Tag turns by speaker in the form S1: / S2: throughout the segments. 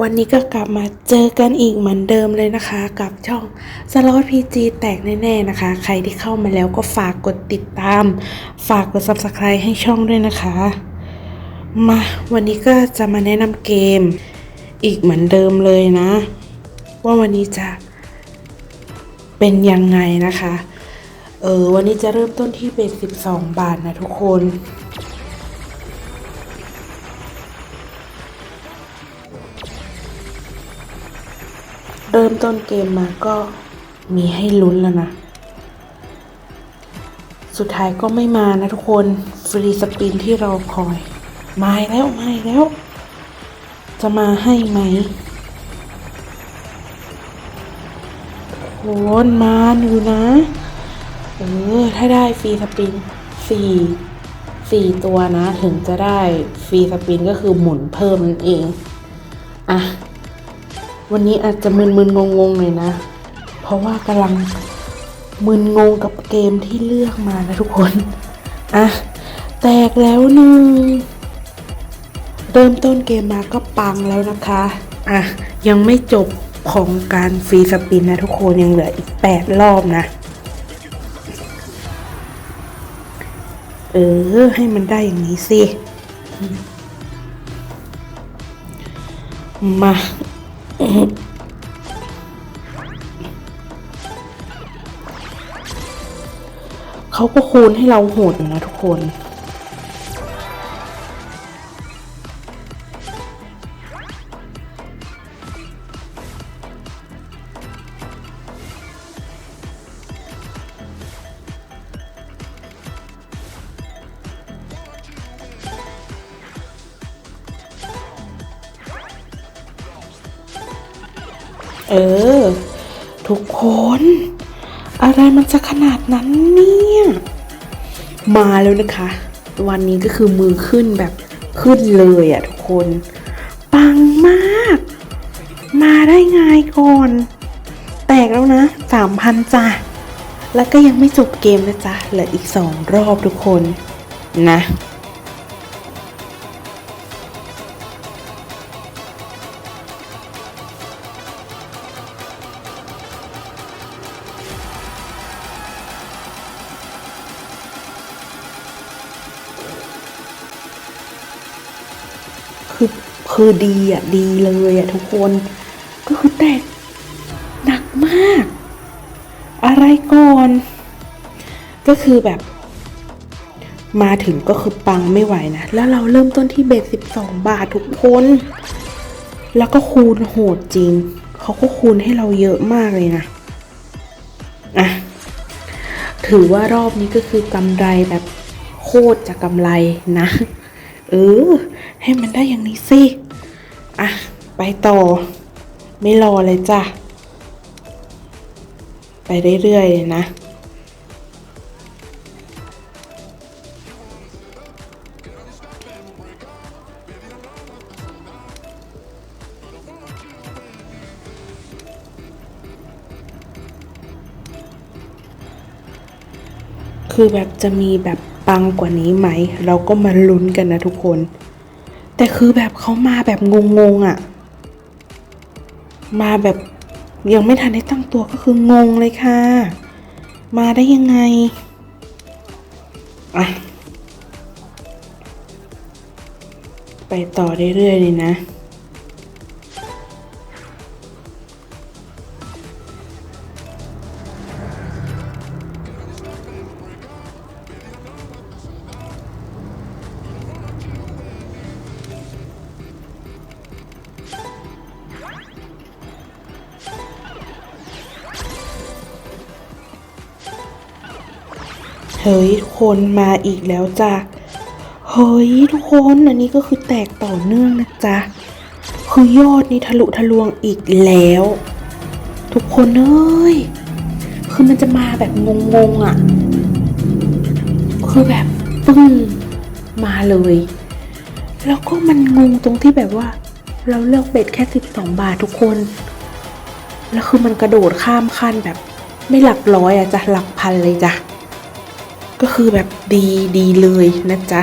S1: วันนี้ก็กลับมาเจอกันอีกเหมือนเดิมเลยนะคะ กับช่องสล็อตพีจีแตกแน่ๆนะคะ ใครที่เข้ามาแล้วก็ฝากกดติดตาม ฝากกด subscribe ให้ช่องด้วยนะคะ มาวันนี้ก็จะมาแนะนำเกมอีกเหมือนเดิมเลยนะ ว่าวันนี้จะเป็นยังไงนะคะ เออวันนี้จะเริ่มต้นที่เบส12 บาทนะทุกคน ริ่มต้นเกมมาก็มีให้ลุ้นแล้วนะ สุดท้ายก็ไม่มานะทุกคน ฟรีสปินที่เราคอย มาแล้วมาแล้ว จะมาให้ไหมโคนมาอยู่นะ เออ ถ้าได้ฟรีสปินสี่สี่ตัวนะ ถึงจะได้ฟรีสปินก็คือหมุนเพิ่มนั่นเอง อะ วันนี้อาจจะมึนๆงงๆหน่อยนะ เพราะว่ากำลังมึนงงกับเกมที่เลือกมานะทุกคน อะ แตกแล้วหนึ่งเริ่มต้นเกมมาก็ปังแล้วนะคะ อะ ยังไม่จบของการฟรีสปินนะทุกคนยังเหลืออีก 8 รอบนะ เออ ให้มันได้อย่างนี้สิ มา เขาก็คูณให้เราโหดอยู่นะทุกคน เออ ทุกคน อะไรมันจะขนาดนั้นเนี่ย มาแล้วนะคะ วันนี้ก็คือมือขึ้นแบบขึ้นเลยอะทุกคน ปังมาก มาได้ไงก่อน แตกแล้วนะสามพันจ้ะแล้วก็ยังไม่จบเกมนะจ๊ะเหลืออีกสองรอบทุกคนนะ คือคือดีอะดีเลยอะทุกคน ก็คือแตกหนักมาก อะไรก่อน ก็คือแบบ มาถึงก็คือปังไม่ไหวนะ แล้วเราเริ่มต้นที่เบสสิบสองบาททุกคน แล้วก็คูณโหดจริง เขาก็คูณให้เราเยอะมากเลยนะ อะ ถือว่ารอบนี้ก็คือกำไรแบบโคตรจะกำไรนะ เออ ให้มันได้อย่างนี้สิ อะ ไปต่อ ไม่รอเลยจ้ะ ไปเรื่อยๆเลยนะ คือแบบจะมีแบบ ปังกว่านี้ไหม เราก็มาลุ้นกันนะทุกคน แต่คือแบบเขามาแบบงงๆอะ่ะ มาแบบยังไม่ทันได้ตั้งตัวก็คืองงเลยค่ะ มาได้ยังไงอะไปต่อเรื่อยๆเลยนะ ฮ้ยทุกคนมาอีกแล้วจ้ะเฮ้ยทุกคนอันนี้ก็คือแตกต่อเนื่องนะจ๊ะคือยอดนี้ทะลุทะลวงอีกแล้ว ทุกคนเอ้ยคือมันจะมาแบบงงๆอะ่ะ คือแบบปึ้งมาเลย แล้วก็มันงงตรงที่แบบว่า เราเลือกเบ็ดแค่สิบสองบาททุกคน แล้วคือมันกระโดดข้ามขั้นแบบไม่หลักร้อยอะจ้ะหลักพันเลยจ้ะ ก็คือแบบดีดีเลยนะจ๊ะ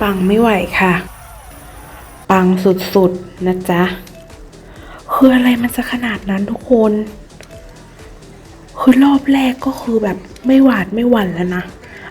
S1: ปังไม่ไหวค่ะ ปังสุดๆ นะจ๊ะ คืออะไรมันจะขนาดนั้นทุกคน คือรอบแรกก็คือแบบไม่หวาดไม่หวั่นแล้วนะ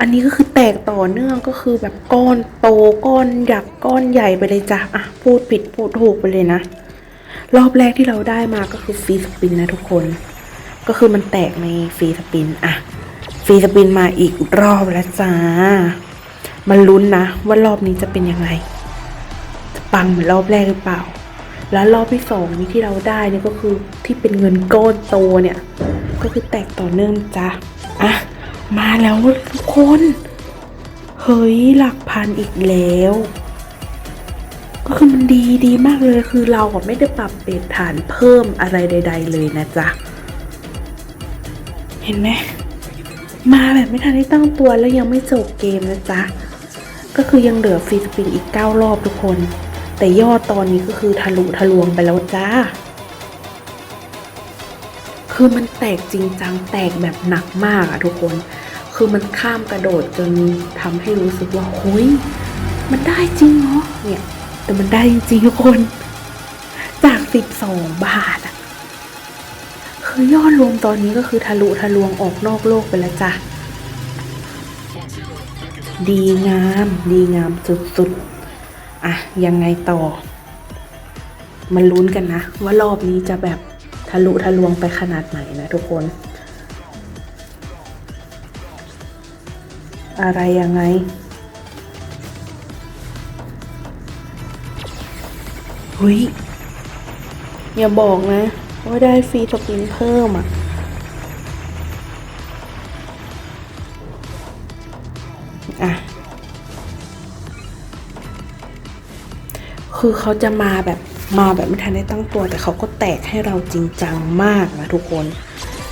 S1: อันนี้ก็คือแตกต่อเนื่องก็คือแบบก้อนโตก้อนหยักก้อนใหญ่ไปเลยจ้ะอะพูดผิดพูดถูกไปเลยนะ รอบแรกที่เราได้มาก็คือฟรีสปินนะทุกคน ก็คือมันแตกในฟรีสปินอะฟรีสปินมาอีกรอบแล้วจ้า มันลุ้นนะว่ารอบนี้จะเป็นยังไง จะปังเหมือนรอบแรกหรือเปล่า แล้วรอบที่สองนี้ที่เราได้เนี่ยก็คือที่เป็นเงินก้อนโตเนี่ย ก็คือแตกต่อเนื่องจ้ะอะมาแล้วทุกคน เฮ้ยหลักพันอีกแล้ว ก็คือมันดีดีมากเลยคือเราอะไม่ได้ปรับเปลี่ยนฐานเพิ่มอะไรใด ๆ เลยนะจ๊ะ เห็นไหมมาแบบไม่ทันได้ตั้งตัวแล้วยังไม่จบเกมนะจ๊ะ ก็คือยังเหลือฟรีสปินอีก 9 รอบทุกคน แต่ยอดตอนนี้ก็คือทะลุทะลวงไปแล้วจ้า คือมันแตกจริงจังแตกแบบหนักมากอะทุกคน คือมันข้ามกระโดดจนทำให้รู้สึกว่าเฮ้ยมันได้จริงเหรอเนี่ย แต่มันได้จริงทุกคน จาก 12 บาทอะคือยอดรวมตอนนี้ก็คือทะลุทะลวงออกนอกโลกไปแล้วจ้ะดีงาม ดีงามสุดๆ อะยังไงต่อ มันลุ้นกันนะ ว่ารอบนี้จะแบบทะลุทะลวงไปขนาดไหนนะทุกคน อะไรยังไงเฮ้ยอย่าบอกนะ ว่าได้ฟรีสปินเพิ่มอะ อะ คือเขาจะมาแบบมาแบบไม่ทันได้ตั้งตัว แต่เขาก็แตกให้เราจริงจังมากนะทุกคน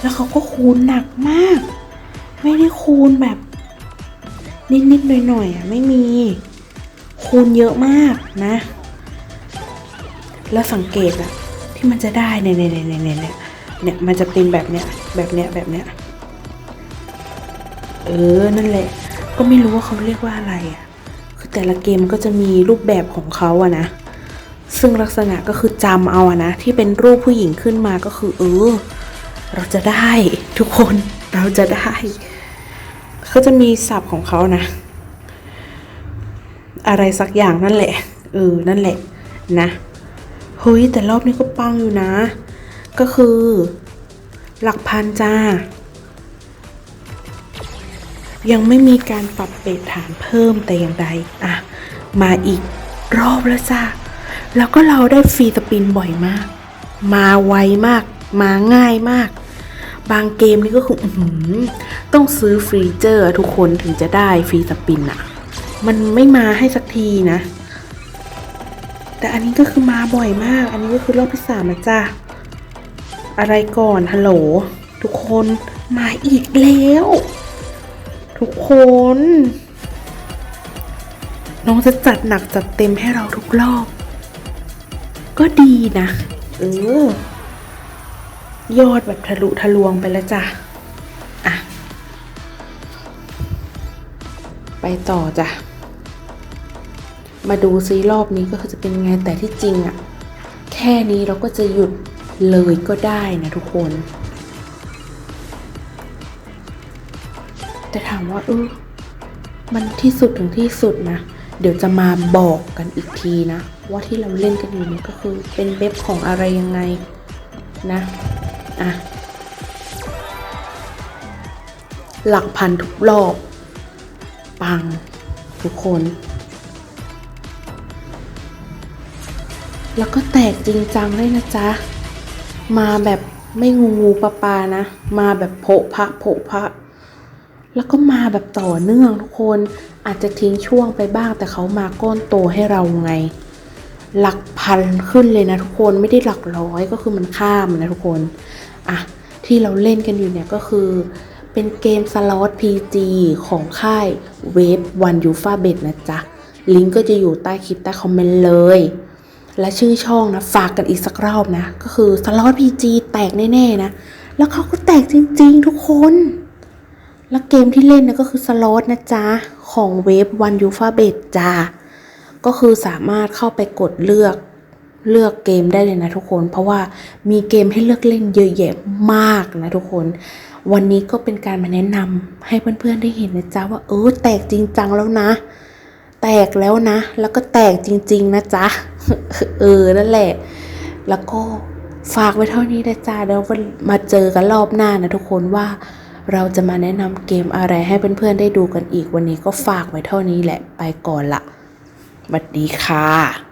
S1: แล้วเขาก็คูณหนักมาก ไม่ได้คูณแบบ นิดๆหน่อยๆอะไม่มี คูณเยอะมากนะ แล้วสังเกตอะที่มันจะได้เนี่ยเนี่ยเนี่ยเนี่ยเนี่ยเนี่ยมันจะเป็นแบบเนี้ยแบบเนี้ยแบบเนี้ยเออนั่นแหละ ก็ไม่รู้ว่าเขาเรียกว่าอะไรอะ คือแต่ละเกมก็จะมีรูปแบบของเขาอะนะ ซึ่งลักษณะก็คือจำเอาอะนะ ที่เป็นรูปผู้หญิงขึ้นมาก็คือเออ เราจะได้ทุกคนเราจะได้เขาจะมีศัพท์ของเขานะ อะไรสักอย่างนั่นแหละเออนั่นแหละนะเฮ้ยแต่รอบนี้ก็ปังอยู่นะ ก็คือ หลักพันจ้า ยังไม่มีการปรับเปลี่ยนฐานเพิ่มแต่อย่างใดอะมาอีกรอบแล้วจ้าแล้วก็เราได้ฟรีสปินบ่อยมาก มาไวมาก มาง่ายมาก บางเกมนี่ก็คืออต้องซื้อฟรีเจอร์ทุกคนถึงจะได้ฟรีสปินอะมันไม่มาให้สักทีนะ แต่อันนี้ก็คือมาบ่อยมาก อันนี้ก็คือรอบที่สามแล้วจ้าอะไรก่อนฮัลโหล ทุกคนมาอีกแล้ว ทุกคน น้องจะจัดหนักจัดเต็มให้เราทุกรอบ ก็ดีนะ เออ ยอดแบบทะลุทะลวงไปแล้วจ้ะ อะ ไปต่อจ้ะ มาดูซิรอบนี้ก็คือจะเป็นไงแต่ที่จริงอะแค่นี้เราก็จะหยุดเลยก็ได้นะทุกคน แต่ถามว่าเออมันที่สุดถึงที่สุดนะ เดี๋ยวจะมาบอกกันอีกทีนะ ว่าที่เราเล่นกันอยู่นี่ก็คือเป็นเว็บของอะไรยังไงนะ อะ หลักพันทุกรอบ ปัง ทุกคน แล้วก็แตกจริงจังเลยนะจ๊ะ มาแบบไม่งูงูปลาปลานะ มาแบบโผะพะโผะพะ แล้วก็มาแบบต่อเนื่องทุกคนอาจจะทิ้งช่วงไปบ้าง แต่เขามาก้อนโตให้เราไง หลักพันขึ้นเลยนะทุกคนไม่ได้หลักร้อยก็คือมันข้ามนะทุกคนอะที่เราเล่นกันอยู่เนี่ยก็คือ เป็นเกมสล็อต PG ของค่ายเวฟวันยูฟาเบดนะจ๊ะ ลิงก์ก็จะอยู่ใต้คลิปใต้คอมเมนต์เลย และชื่อช่องนะฝากกันอีกสักรอบนะ ก็คือสล็อต PG แตกแน่ ๆ นะ แล้วเขาก็แตกจริง ๆ ทุกคน แล้วเกมที่เล่นเนี่ยก็คือสล็อตนะจ๊ะ ของเว็บวันยูฟาเบตจ้าก็คือสามารถเข้าไปกดเลือกเลือกเกมได้เลยนะทุกคน เพราะว่ามีเกมให้เลือกเล่นเยอะแยะมากนะทุกคน วันนี้ก็เป็นการมาแนะนำให้เพื่อนๆได้เห็นนะจ๊ะว่าเออแตกจริงจังแล้วนะ แตกแล้วนะ แล้วก็แตกจริง ๆ นะจ๊ะเออนั่นแหละ แล้วก็ฝากไว้เท่านี้นะจ๊ะเดี๋ยวมาเจอกันรอบหน้านะทุกคนว่า เราจะมาแนะนำเกมอะไรให้เพื่อนๆได้ดูกันอีกวันนี้ก็ฝากไว้เท่านี้แหละไปก่อนละสวัสดีค่ะ